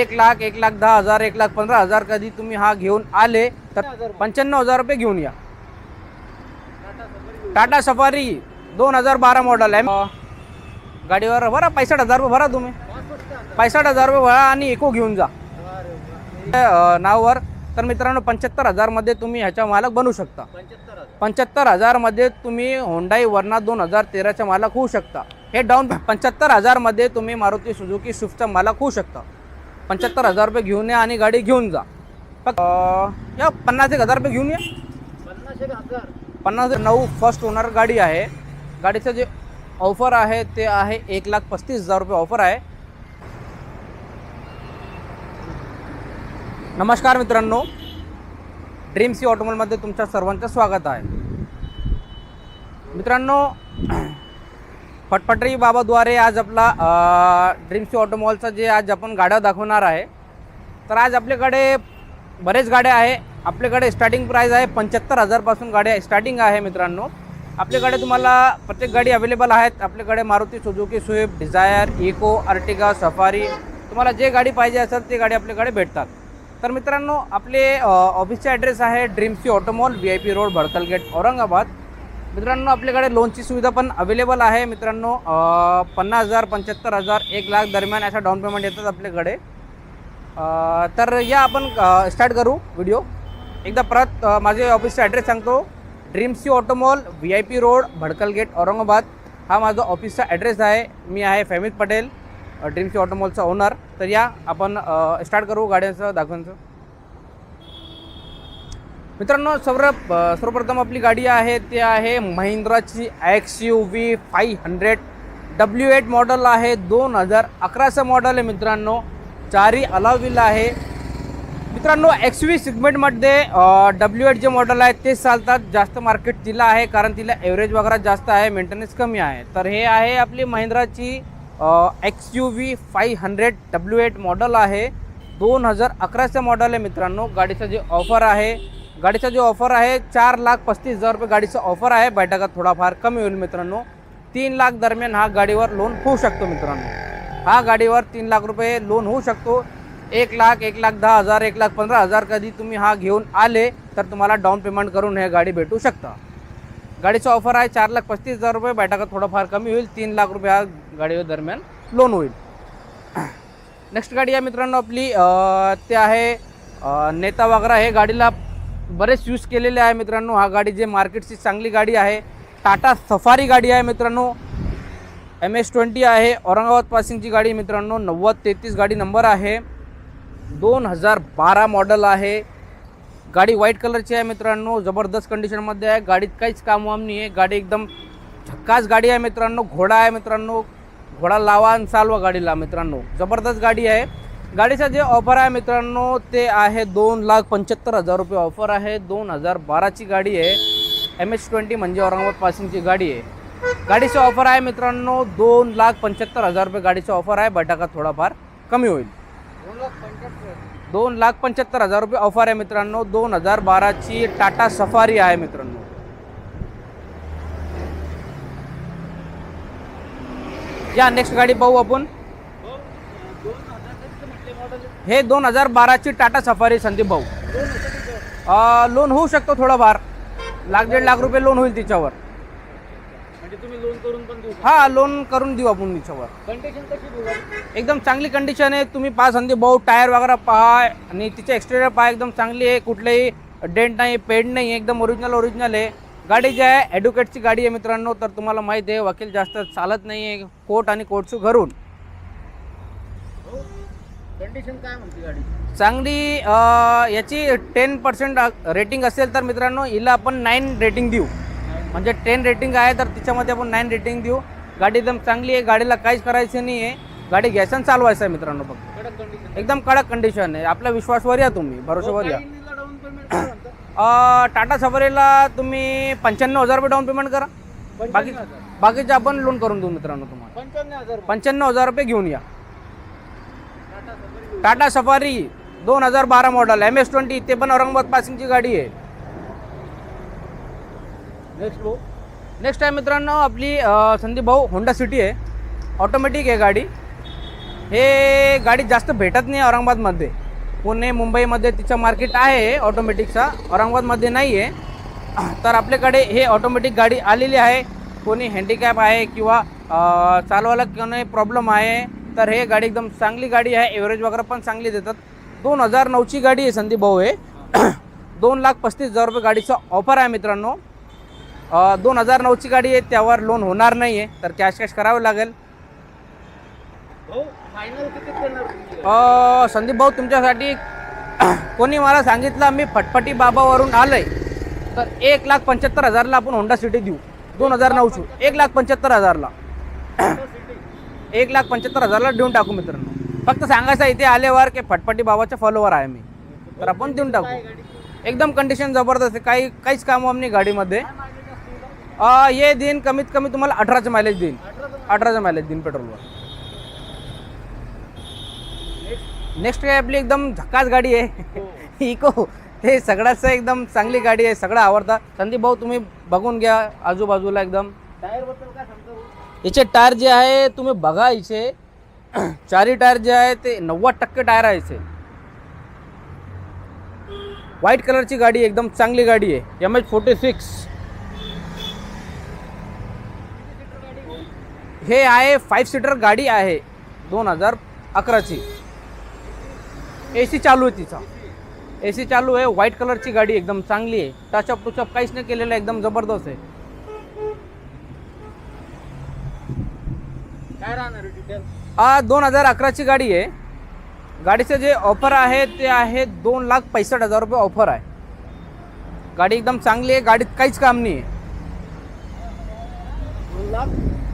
एक लाख एक लाख दहा हजार एक लाख पंधरा हजार कधी तुम्ही हा घेऊन आले तर पंच्याण्णव हजार रुपये घेऊन या. टाटा सफारी दोन हजार बारा मॉडल आहे. गाडीवर भरा पैसठ हजार रुपये भरा तुम्ही. पैसठ हजार रुपये भरा आणि इको घेऊन जा. नावावर नाववर. तर मित्रांनो पंच्याहत्तर हजारमध्ये तुम्ही ह्याच्या मालक बनू शकता. पंच्याहत्तर हजारमध्ये तुम्ही होंडाई वरना दोन हजार तेराचा मालक होऊ शकता. हे डाऊन पंच्याहत्तर हजारमध्ये तुम्ही मारुती सुझुकी स्विफ्टचा मालक होऊ शकता. पंच्याहत्तर हजार रुपये घेऊन या आणि गाडी घेऊन जा. फक्त या पन्नास एक हजार रुपये घेऊन या. पन्नास नऊ फर्स्ट ओनर गाडी आहे. गाडीचं जे ऑफर आहे ते आहे एक लाख पस्तीस हजार रुपये ऑफर आहे. नमस्कार मित्रांनो. ड्रीम सी ऑटोमोलमध्ये तुमच्या सर्वांचं स्वागत आहे. मित्रांनो फटफटरी बाबाद्वारे आज आपला ड्रीम्सी ऑटोमॉलचं जे आज आपण गाड्या दाखवणार आहे तर आज आपल्याकडे बरेच गाड्या आहे. आपल्याकडे स्टार्टिंग प्राईज आहे पंच्याहत्तर हजारपासून गाड्या स्टार्टिंग आहे मित्रांनो. आपल्याकडे तुम्हाला प्रत्येक गाडी अवेलेबल आहेत. आपल्याकडे Maruti Suzuki Swift Dzire Eco Ertiga Safari तुम्हाला जे गाडी पाहिजे असेल ते गाडी आपल्याकडे भेटतात. तर मित्रांनो आपले ऑफिसचे ॲड्रेस आहे dream C auto mall V I P road Bhadkal gate Aurangabad. मित्रांनो आपल्याकडे लोनची सुविधा पण अवेलेबल आहे. मित्रांनो पन्नास हजार पंच्याहत्तर हजार एक लाख दरम्यान अशा डाऊन पेमेंट येतात आपल्याकडे. तर या आपण स्टार्ट करू व्हिडिओ एकदा परत माझे ऑफिसचा ॲड्रेस सांगतो. Dream C auto mall V I P road Bhadkal gate Aurangabad. हा माझा ऑफिसचा ॲड्रेस आहे. मी आहे फॅमित पटेल अ, ड्रीम सी ऑटोमॉलचा ओनर तर या आपण स्टार्ट करू गाड्यांचं दाखवायचं मित्रांनो सर्व सर्वप्रथम आपली गाडी आहे ते आहे महिंद्राची X U V five hundred W eight model आहे दोन हजार अकराचं मॉडल आहे मित्रांनो. चारी अलाविल आहे. मित्रांनो एक्स व्ही सिगमेंटमध्ये डब्ल्यू एट जे मॉडल आहे तेच चालतात. जास्त मार्केट तिला आहे कारण तिला एव्हरेज वगैरे जास्त आहे मेंटेनन्स कमी आहे. तर हे आहे आपली महिंद्राची X U V five hundred W eight model आहे. दोन हजार अकराचं मॉडल आहे मित्रांनो. गाडीचं जे ऑफर आहे गाडीचा जो ऑफर आहे चार लाख पस्तीस हजार रुपये गाडीचं ऑफर आहे. बैठकात थोडाफार कमी होईल मित्रांनो. तीन लाख दरम्यान हा गाडीवर लोन होऊ शकतो मित्रांनो. हा गाडीवर तीन लाख रुपये लोन होऊ शकतो. एक लाख एक लाख दहा हजार एक लाख पंधरा हजार कधी तुम्ही हा घेऊन आले तर तुम्हाला डाऊन पेमेंट करून हे गाडी भेटू शकता. गाडीचा ऑफर आहे चार लाख पस्तीस हजार रुपये. बैठकात थोडाफार कमी होईल तीन लाख रुपये हा गाडीवर दरम्यान लोन होईल. नेक्स्ट गाडी आहे मित्रांनो आपली ते आहे नेता वागरा हे गाडीला बरेच यूज केलेले आहे मित्रांनो. हा गाडी जे मार्केटची चांगली गाडी आहे. टाटा सफारी गाडी आहे मित्रांनो. एम एस ट्वेंटी आहे. औरंगाबाद पासिंगची गाडी मित्रांनो. नव्वद तेहतीस गाडी नंबर आहे. दोन हजार बारा मॉडल आहे. गाडी व्हाईट कलरची आहे मित्रांनो. जबरदस्त कंडिशनमध्ये आहे. गाडीत काहीच काम वाम नाही आहे. गाडी एकदम झक्काच गाडी आहे मित्रांनो. घोडा आहे मित्रांनो. घोडा लावा आणि चालवा गाडीला मित्रांनो. जबरदस्त गाडी आहे. गाडीचं जे ऑफर आहे मित्रांनो ते आहे दोन लाख पंच्याहत्तर हजार रुपये ऑफर आहे. दोन हजार बाराची गाडी आहे. एम एच ट्वेंटी म्हणजे औरंगाबाद पासिंगची गाडी आहे. गाडीची ऑफर आहे मित्रांनो दोन लाख पंच्याहत्तर हजार रुपये गाडीचं ऑफर आहे. बटाका थोडाफार कमी होईल. दोन लाख पंच्याहत्तर हजार रुपये ऑफर आहे मित्रांनो. दोन हजार बाराची टाटा सफारी आहे मित्रांनो. या नेक्स्ट गाडी पाहू आपण. हे दोन हजार बाराची टाटा सफारी संदीप भाऊ. लोन होऊ शकतो थोडंफार. लाख दीड लाख रुपये लोन होईल तिच्यावर. म्हणजे तुम्ही लोन करून पण देऊ हा लोन करून देऊ आपण तिच्यावर. कंडिशन कशी देऊ गाडी? एकदम चांगली कंडिशन आहे. तुम्ही पहा संदीप भाऊ टायर वगैरे पहा आणि तिचे एक्सटेरियर पहा एकदम चांगली आहे. कुठलेही डेंट नाही पेड नाही एकदम ओरिजिनल ओरिजिनल आहे. गाडी जी आहे ॲडव्होकेटची गाडी आहे मित्रांनो. तर तुम्हाला माहीत आहे वकील जास्त चालत नाही आहे कोर्ट आणि कोर्टचं घरून. कंडिशन काय म्हणते गाडी चांगली अं, याची टेन पर्सेंट रेटिंग असेल तर मित्रांनो हिला आपण नाईन रेटिंग देऊ. म्हणजे टेन रेटिंग आहे तर तिच्यामध्ये आपण नाईन रेटिंग देऊ. गाडी एकदम चांगली आहे गाडीला काहीच करायचं नाही आहे गाडी घ्यायचं चालवायचं आहे मित्रांनो फक्त. कडक कंडिशन एकदम कडक कंडिशन आहे. आपल्या विश्वासवर या तुम्ही भरोशावर या. डाऊन पेमेंट काय म्हणता अं, टाटा सफारीला तुम्ही पंच्याण्णव हजार रुपये डाऊन पेमेंट करा. बाकी पंच्याण्णव हजार. बाकीचे आपण लोन करून देऊ मित्रांनो तुम्हाला. पंच्याण्णव हजार. रुपये. पंच्याण्णव हजार रुपये घेऊन या. टाटा सफारी दोन हजार बारा मॉडल एम एस ट्वेंटी ते पण औरंगाबाद पासिंगची गाडी आहे. नेक्स्ट भाऊ. नेक्स्ट आहे मित्रांनो आपली संदीप भाऊ होंडा सिटी आहे. ऑटोमॅटिक आहे गाडी. हे गाडी जास्त भेटत नाही औरंगाबादमध्ये. पुणे मुंबईमध्ये तिचं मार्केट आहे ऑटोमॅटिकचा औरंगाबादमध्ये नाही आहे तर आपल्याकडे हे ऑटोमॅटिक गाडी आलेली आहे. कोणी हँडिकॅप आहे किंवा चालवायला कोणी प्रॉब्लेम आहे तर हे गाडी एकदम चांगली गाडी आहे. एव्हरेज वगैरे पण चांगली देतात. दोन हजार नऊची गाडी आहे संदीप भाऊ हे. दोन लाख पस्तीस हजार रुपये गाडीचा ऑफर आहे मित्रांनो. दोन हजार नऊची गाडी आहे. त्यावर लोन होणार नाही आहे तर कॅश कॅश करावं लागेल. संदीप भाऊ तुमच्यासाठी कोणी मला सांगितलं मी फटफटी बाबावरून आलोय. तर एक लाख पंच्याहत्तर हजारला आपण होंडा सिटी देऊ. दोन हजार नऊची. एक लाख पंच्याहत्तर हजारला. एक लाख पंच्याहत्तर हजारला देऊन टाकू मित्रांनो. फक्त सांगायचं इथे आल्यावर की फटफटी बाबाच्या फॉलोवर आहे मी. तर आपण देऊन टाकू. एकदम कंडिशन जबरदस्त आहे. काही काहीच काम नाही गाडीमध्ये. हे देईन कमीत कमी तुम्हाला अठराचं मायलेज देईन. अठराचं मायलेज देईन पेट्रोलवर नेक्स्ट काय आपली एकदम झकास गाडी आहे. इको हे सगळ्याच एकदम चांगली गाडी आहे. सगळं आवडतं. संदीप भाऊ तुम्ही बघून घ्या. आजूबाजूला एकदम. याचे टायर जे आहे तुम्ही बघा इथे. चारी टायर जे आहे ते नव्वद टक्के टायर आहे इथे. व्हाईट कलरची गाडी एकदम चांगली गाडी आहे. एम एच फोर्टी सिक्स हे आहे फाईव्ह सीटर गाडी आहे दोन हजार अकराची. ए सी चालू आहे तिचा. ए सी चालू आहे व्हाईट कलरची गाडी एकदम चांगली आहे. टचअप टुचअप काहीच नाही केलेलं आहे, एकदम जबरदस्त आहे. काय राहणार डिटेल आ दोन हजार अकराची गाडी आहे. गाडीचं जे ऑफर आहे ते आहे दोन लाख पैसष्ट हजार रुपये ऑफर आहे. गाडी एकदम चांगली आहे गाडीत काहीच काम नाही आहे.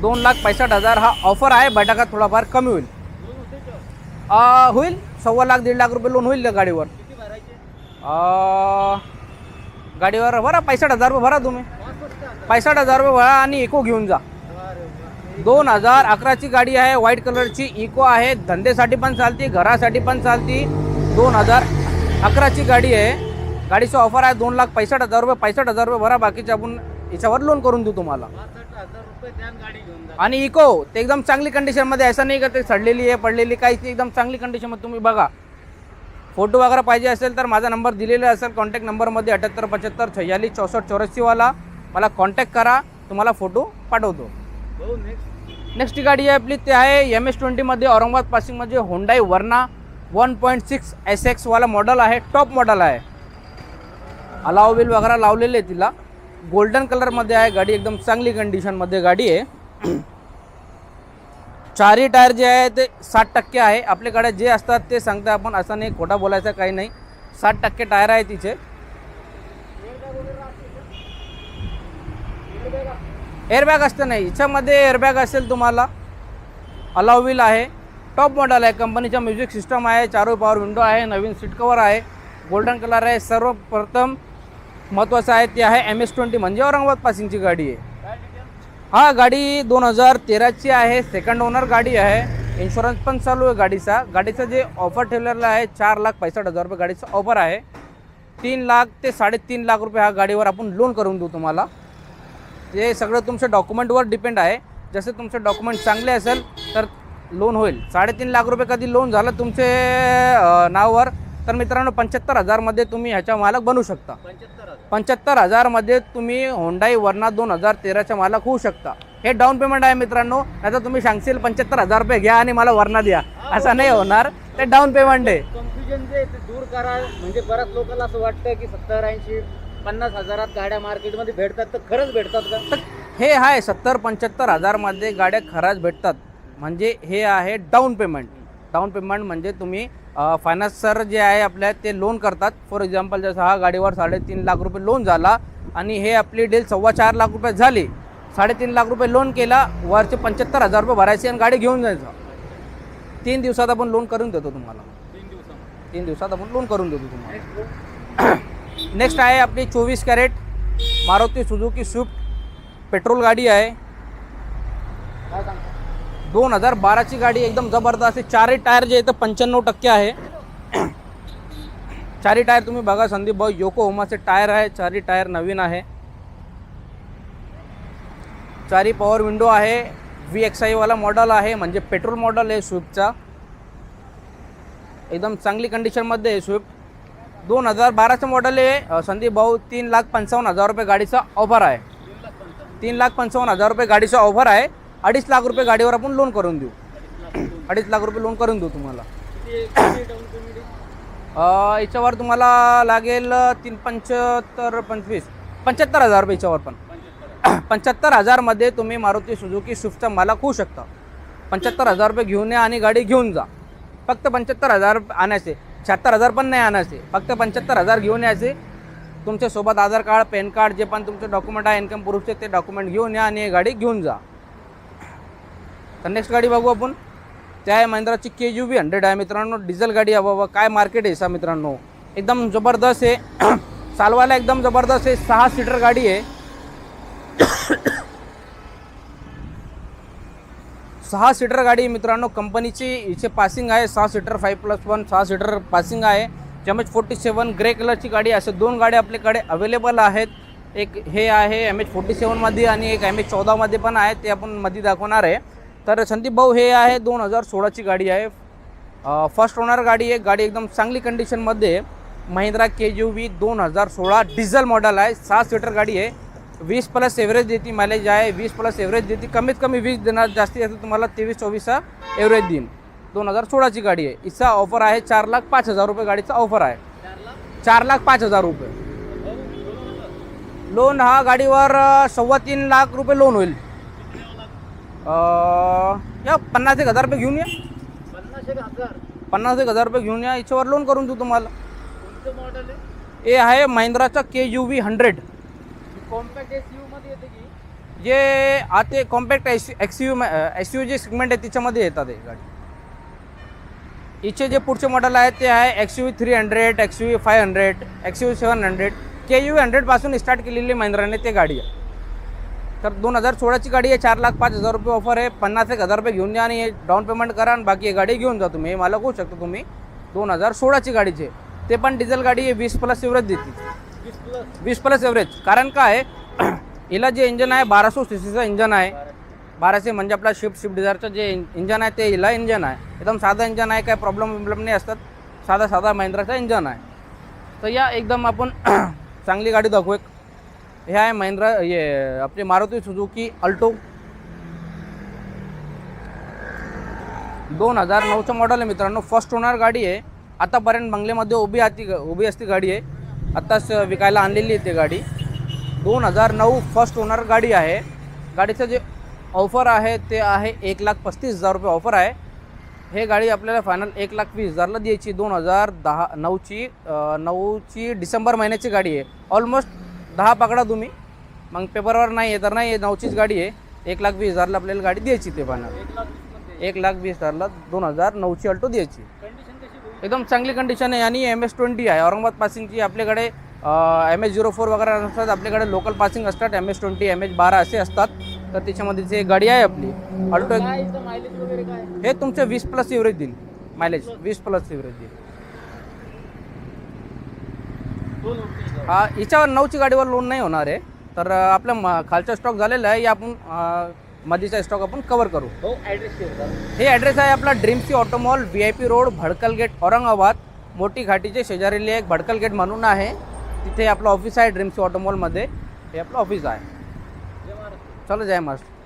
दोन लाख? पैसष्ट हजार हा ऑफर आहे बैठका थोडाफार कमी होईल. होईल सव्वा लाख दीड लाख रुपये लोन होईल त्या गाडीवर. गाडीवर भरा पैसष्ट हजार रुपये भरा तुम्ही. पैसष्ट हजार रुपये भरा आणि इको घेऊन जा. दोन हजार अकराची गाडी आहे व्हाईट कलरची इको आहे धंदेसाठी पण चालती घरासाठी पण चालती. दोन हजार अकराची गाडी आहे. गाडीचं ऑफर आहे दोन लाख पैसष्ट हजार रुपये पैसष्ट हजार रुपये भरा बाकीचे आपण याच्यावर लोन करून देऊ तुम्हाला. आणि इको ते एकदम चांगली कंडिशनमध्ये असं नाही का ते सडलेली आहे पडलेली काहीच नाही एकदम चांगली कंडिशनमध्ये तुम्ही बघा. फोटो वगैरे पाहिजे असेल तर माझा नंबर दिलेला असेल कॉन्टॅक्ट नंबरमध्ये अठ्याहत्तर पचहत्तर छयालीस चौसष्ट चौऱ्याऐंशीवाला मला कॉन्टॅक्ट करा तुम्हाला फोटो पाठवतो. नेक्स्ट नेक्स्ट गाडी आहे आपली ते आहे एम एस ट्वेंटीमध्ये Aurangabad पासिंगमध्ये Hyundai Verna one point six S एक्सवाला model आहे टॉप मॉडल आहे. अलाव बिल वगैरे लावलेले आहे तिला. गोल्डन कलरमध्ये आहे गाडी एकदम चांगली कंडिशनमध्ये गाडी आहे. चारही टायर जे आहे ते साठ टक्के आहे. आपल्याकडे जे असतात ते सांगता आपण असं नाही खोटा बोलायचं काही नाही. साठ टक्के टायर आहे तिचे. एअरबॅग असतं नाही. याच्यामध्ये एअरबॅग असेल तुम्हाला अलाव आहे टॉप मॉडल आहे कंपनीचा म्युझिक सिस्टम आहे चारो पॉवर विंडो आहे नवीन सीट कवर आहे गोल्डन कलर आहे सर्वप्रथम महत्त्वाचं आहे ते आहे एम एस ट्वेंटी म्हणजे औरंगाबाद पासिंगची गाडी आहे. हा गाडी दोन हजार तेराची आहे सेकंड ओनर गाडी आहे इन्शुरन्स पण चालू आहे गाडीचा. गाडीचं जे ऑफर ठेवलेलं आहे चार लाख पैसष्ट हजार रुपये गाडीचं ऑफर आहे. तीन लाख ते साडेतीन लाख रुपये ह्या गाडीवर आपण लोन करून देऊ तुम्हाला. ते सगळं तुमच्या डॉक्युमेंटवर डिपेंड आहे. जसे तुमचे डॉक्युमेंट चांगले असेल तर लोन होईल. साडेतीन लाख रुपये कधी लोन झालं तुमचे नावावर तर मित्रांनो पंच्याहत्तर हजारमध्ये तुम्ही ह्याच्या मालक बनू शकता. पंच्याहत्तर हजारमध्ये तुम्ही होंडाई वरना दोन हजार तेराच्या मालक होऊ शकता. हे डाऊन पेमेंट आहे मित्रांनो. नाही तुम्ही सांगशील पंच्याहत्तर हजार रुपये घ्या आणि मला वरना द्या. असं नाही होणार. ते डाऊन पेमेंट आहे. कन्फ्युजन जे ते दूर करा. म्हणजे बऱ्याच लोकांना असं वाटतं की सत्तर ऐंशी पन्नास हजारात गाड्या मार्केटमध्ये भेटतात तर खरंच भेटतात का? तर हे आहे सत्तर पंच्याहत्तर हजारमध्ये गाड्या खराच भेटतात. म्हणजे हे आहे डाऊन पेमेंट डाऊन पेमेंट म्हणजे तुम्ही फायनान्सर जे आहे आपल्या ते लोन करतात. फॉर एक्झाम्पल जसं हा गाडीवर साडेतीन लाख रुपये लोन झाला आणि हे आपली डील सव्वा चार लाख रुपये झाली. साडेतीन लाख रुपये लोन केला वरचे पंच्याहत्तर हजार रुपये भरायचे आणि गाडी घेऊन जायचं. तीन दिवसात आपण लोन करून देतो तुम्हाला. तीन दिवसात आपण लोन करून देतो तुम्हाला. नेक्स्ट आहे आपली चोवीस carat Maruti Suzuki Swift petrol गाडी आहे. दोन हजार बाराची गाडी एकदम जबरदस्त आहे. चारही टायर जे आहे तर पंच्याण्णव टक्के आहे. चारही टायर तुम्ही बघा संदीप भाऊ योको होमाचे टायर आहे. चारही टायर नवीन आहे. चारही पॉवर विंडो आहे. व्ही एक्स आयवाला मॉडल आहे. म्हणजे पेट्रोल मॉडल आहे स्विफ्टचा एकदम चांगली कंडिशनमध्ये आहे स्विफ्ट दोन हजार बाराचं मॉडेल आहे संदीप भाऊ तीन लाख पंचावन्न हजार रुपये गाडीचा ऑफर आहे. तीन लाख पंचावन्न हजार रुपये गाडीचा ऑफर आहे. अडीच लाख रुपये गाडीवर आपण लोन करून देऊ. अडीच लाख रुपये लोन करून देऊ तुम्हाला. याच्यावर तुम्हाला लागेल तीन पंच्याहत्तर पंचवीस पंच्याहत्तर हजार रुपये याच्यावर पण. पंच्याहत्तर हजारमध्ये तुम्ही मारुती सुझुकी स्विफ्टचा मालक होऊ शकता. पंच्याहत्तर हजार रुपये घेऊन या आणि गाडी घेऊन जा. फक्त पंच्याहत्तर हजार आणायचे. शहात्तर हजार पण नाही आणायचे. फक्त पंच्याहत्तर हजार घेऊन यायचे. तुमच्यासोबत आधार कार्ड पॅन कार्ड जे पण तुमचे डॉक्युमेंट आहे इन्कम प्रूफचे ते डॉक्युमेंट घेऊन या आणि गाडी घेऊन जा. तर नेक्स्ट गाडी बघू आपण. त्या आहे महिंद्राची के यू व्ही हंड्रेड आहे मित्रांनो. डिझेल गाडी आहे बाबा. काय मार्केट आहे सा मित्रांनो? एकदम जबरदस्त आहे. चालवायला एकदम जबरदस्त आहे. सहा सीटर गाडी आहे. सहा सीटर गाडी मित्रांनो कंपनीची इथे पासिंग आहे सहा सीटर फाईव्ह प्लस वन सहा सीटर पासिंग आहे. M H forty seven grey कलरची गाडी आहे. असे दोन गाड्या आपल्याकडे अवेलेबल आहेत. एक हे आहे एम एच फोर्टी सेवनमध्ये आणि एक एम एच चौदामध्ये पण आहे ते आपण मध्ये दाखवणार आहे. तर संदीप भाऊ हे आहे दोन हजार सोळाची गाडी आहे. फर्स्ट ओनर गाडी आहे गाडी एकदम चांगली कंडिशनमध्ये महिंद्रा के यू व्ही दोन हजार सोळा डिझेल मॉडेल आहे सहा सीटर गाडी आहे. वीस प्लस एव्हरेज देते मायलेज आहे वीस प्लस एव्हरेज देते. कमीत कमी वीस देणार जास्तीत जास्त तुम्हाला तेवीस चोवीसचा एव्हरेज देईन. दोन हजार सोळाची गाडी आहे. हिचा ऑफर आहे चार लाख पाच हजार रुपये गाडीचा ऑफर आहे. चार लाख पाच हजार रुपये. लोन हा गाडीवर सव्वा तीन लाख रुपये लोन होईल. या पन्नास एक हजार रुपये घेऊन या. पन्नास एक हजार. पन्नास एक हजार रुपये घेऊन या. याच्यावर लोन करून देऊ तुम्हाला. हे आहे? महिंद्राचा K U V hundred compact S U मध्ये येते की? जे आते compact S X U S U जे सेगमेंट आहे त्याच्यामध्ये येतात हे गाडी. इथे जे पुढचे मॉडेल आहे ते आहे X U three hundred X U five hundred X U seven hundred K U हंड्रेडपासून start केलेली महिंद्राने ते गाडी आहे. तर दोन हजार सोळाची गाडी आहे चार लाख पाच हजार रुपये ऑफर आहे पन्नास एक हजार रुपये घेऊन या आणि डाऊन पेमेंट करा आणि बाकी गाडी घेऊन जा तुम्ही. हे मला होऊ शकतो तुम्ही. दोन हजार सोळाची गाडीचे ते पण डिझेल गाडी आहे वीस प्लस एवढंच देते वीस प्लस एवरेज एव्हरेज कारण काय? आहे, हिला जे इंजन आहे बाराशे सी सीचं इंजन आहे. बाराशे म्हणजे आपला शिफ्ट शिफ्ट डिझायरचं जे इंजन आहे ते हिला इंजन आहे. एकदम साधं इंजन आहे काय प्रॉब्लेम विब्लेम नाही असतात. साधा साधा महिंद्राचं इंजन आहे. तर या एकदम आपण चांगली गाडी दाखवू एक. हे आहे महिंद्रा हे आपली मारुती सुझुकी अल्टो. दोन हजार नऊचं मॉडेल आहे मित्रांनो. फर्स्ट ओनर गाडी आहे. आतापर्यंत बंगल्यामध्ये उभी आती उभी असती गाडी आहे. आत्ताच विकायला आणलेली आहे ती गाडी. दोन हजार नऊ फर्स्ट ओनर गाडी आहे. गाडीचं जे ऑफर आहे ते आहे एक लाख पस्तीस हजार रुपये ऑफर आहे. हे गाडी आपल्याला फायनल एक लाख वीस हजारला द्यायची. दोन हजार दहा नऊची नऊची डिसेंबर महिन्याची गाडी आहे. ऑलमोस्ट दहा पकडा तुम्ही. मग पेपरवर नाही आहे तर नाही आहे नऊचीच गाडी आहे. एक लाख वीस हजारला आपल्याला गाडी द्यायची ते फायनल एक लाख वीस हजारला दोन हजार नऊची अल्टो द्यायची. एकदम चांगली कंडिशन आहे. आणि एम एस ट्वेंटी आहे. औरंगाबाद पासिंगची आपल्याकडे एम एस झिरो फोर वगैरे नसतात आपल्याकडे लोकल पासिंग असतात. M S twenty M H बारा असे असतात. तर त्याच्यामध्ये जे गाडी आहे आपली अल्टो हे तुमचे वीस प्लस एव्हरेज देईल. मायलेज वीस प्लस एव्हरेज देईल. हा हिच्यावर नऊची गाडीवर लोन नाही होणार आहे. तर आपलं खालचा स्टॉक झालेला आहे. या आपण मधीचा स्टॉक आपण कवर करू. भाऊ ॲड्रेस हे ॲड्रेस आहे आपला dream C auto mall V I P road Bhadkal gate Aurangabad. मोठी घाटीचे शेजारीले एक भडकल गेट म्हणून आहे. तिथे आपलं ऑफिस आहे ड्रीमसी ऑटोमॉलमध्ये हे आपलं ऑफिस आहे. चलो जय महाराष्ट्र.